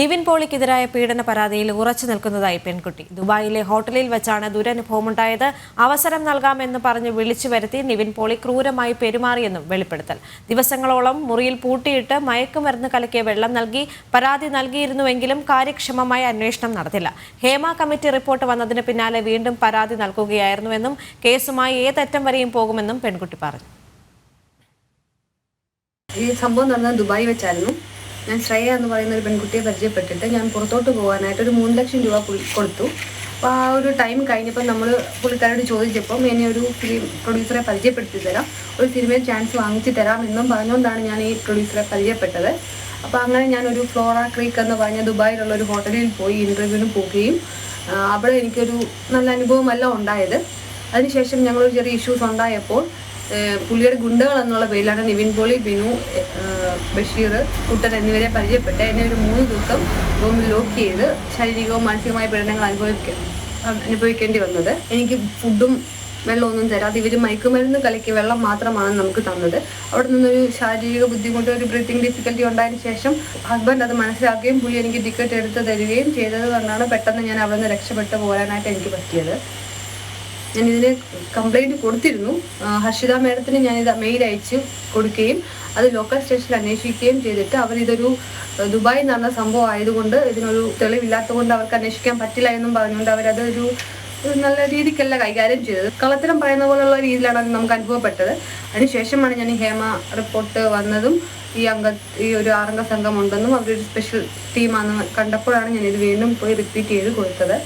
നിവിൻ പോളിക്കെതിരായ പീഡന പരാതിയിൽ ഉറച്ചു നിൽക്കുന്നതായി പെൺകുട്ടി. ദുബായിലെ ഹോട്ടലിൽ വെച്ചാണ് ദുരനുഭവമുണ്ടായത്. അവസരം നൽകാമെന്ന് പറഞ്ഞ് വിളിച്ചു വരുത്തി നിവിൻ പോളി ക്രൂരമായി പെരുമാറിയെന്നും വെളിപ്പെടുത്തൽ. ദിവസങ്ങളോളം മുറിയിൽ പൂട്ടിയിട്ട് മയക്കുമരുന്ന് കലക്കിയ വെള്ളം നൽകി പരാതി നൽകിയിരുന്നുവെങ്കിലും കാര്യക്ഷമമായ അന്വേഷണം നടത്തില്ല. ഹേമ കമ്മിറ്റി റിപ്പോർട്ട് വന്നതിന് പിന്നാലെ വീണ്ടും പരാതി നൽകുകയായിരുന്നുവെന്നും കേസുമായി ഏതറ്റം വരെയും പോകുമെന്നും പെൺകുട്ടി പറഞ്ഞു. ഈ സംഭവം നടന്നത് ദുബായ് വെച്ചായിരുന്നു. ഞാൻ ശ്രേയ എന്ന് പറയുന്ന ഒരു പെൺകുട്ടിയെ പരിചയപ്പെട്ടിട്ട് ഞാൻ പുറത്തോട്ട് പോകാനായിട്ട് ഒരു മൂന്ന് ലക്ഷം രൂപ കൊടുത്തു. അപ്പോൾ ആ ഒരു ടൈം കഴിഞ്ഞപ്പോൾ നമ്മൾ പുള്ളിക്കാരോട് ചോദിച്ചപ്പോൾ എന്നെ ഒരു ഫിലിം പ്രൊഡ്യൂസറെ പരിചയപ്പെടുത്തി തരാം. ഒരു സിനിമയിൽ ചാൻസ് വാങ്ങിച്ചു തരാം എന്നും പറഞ്ഞുകൊണ്ടാണ് ഞാൻ ഈ പ്രൊഡ്യൂസറെ പരിചയപ്പെട്ടത്. അപ്പോൾ അങ്ങനെ ഞാനൊരു ഫ്ലോറ ക്രീക്ക് എന്ന് പറഞ്ഞ ദുബായിലുള്ള ഒരു ഹോട്ടലിൽ പോയി ഇന്റർവ്യൂവിന് പോവുകയും അവിടെ എനിക്കൊരു നല്ല അനുഭവമല്ല ഉണ്ടായത്. അതിനുശേഷം ഞങ്ങളൊരു ചെറിയ ഇഷ്യൂസ് ഉണ്ടായപ്പോൾ പുള്ളിയുടെ ഗുണ്ടകൾ എന്നുള്ള പേരിലാണ് നിവിൻ പോളി ബിനു ബഷീർ കുട്ടൻ എന്നിവരെ പരിചയപ്പെട്ട് എന്നെ ഒരു മൂന്ന് ദിവസം റൂമിൽ ലോക്ക് ചെയ്ത് ശാരീരികവും മാനസികവുമായ പീഡനങ്ങൾ അനുഭവിക്ക അനുഭവിക്കേണ്ടി വന്നത്. എനിക്ക് ഫുഡും വെള്ളമൊന്നും തരാതെ ഇവർ മയക്കുമരുന്ന് കലക്കി വെള്ളം മാത്രമാണ് നമുക്ക് തന്നത്. അവിടെ നിന്നൊരു ശാരീരിക ബുദ്ധിമുട്ട് ഒരു ബ്രീത്തിങ് ഡിഫിക്കൽറ്റി ഉണ്ടായതിനു ശേഷം ഹസ്ബൻഡ് അത് മനസ്സിലാക്കുകയും പുള്ളി എനിക്ക് ടിക്കറ്റ് എടുത്ത് തരികയും ചെയ്തത് കൊണ്ടാണ് പെട്ടെന്ന് ഞാൻ അവിടെ നിന്ന് രക്ഷപ്പെട്ട് പോരാനായിട്ട് എനിക്ക് പറ്റിയത്. ഞാൻ ഇതിന് കംപ്ലൈന്റ് കൊടുത്തിരുന്നു. ആ, ഹർഷിത മേഡത്തിന് ഞാനിത് മെയിൽ അയച്ച് കൊടുക്കുകയും അത് ലോക്കൽ സ്റ്റേഷനിൽ അന്വേഷിക്കുകയും ചെയ്തിട്ട് അവർ ഇതൊരു ആ, പറഞ്ഞ സംഭവം ആയതുകൊണ്ട് ഇതിനൊരു തെളിവില്ലാത്തതുകൊണ്ട് അവർക്ക് അന്വേഷിക്കാൻ പറ്റില്ല എന്നും പറഞ്ഞുകൊണ്ട് അവരത് ഒരു ഒരു നല്ല രീതിക്കല്ല കൈകാര്യം ചെയ്തത്. കള്ളത്തരം പറയുന്ന പോലുള്ള രീതിയിലാണ് അത് നമുക്ക് അനുഭവപ്പെട്ടത്. അതിനുശേഷമാണ് ഞാൻ ഹേമ റിപ്പോർട്ട് വന്നതും ഈ അംഗ ഈ ഒരു ആറംഗ സംഘം ഉണ്ടെന്നും അവരൊരു സ്പെഷ്യൽ ടീമാണെന്ന് കണ്ടപ്പോഴാണ് ഞാൻ ഇത് വീണ്ടും പോയി റിപ്പീറ്റ് ചെയ്ത് കൊടുത്തത്.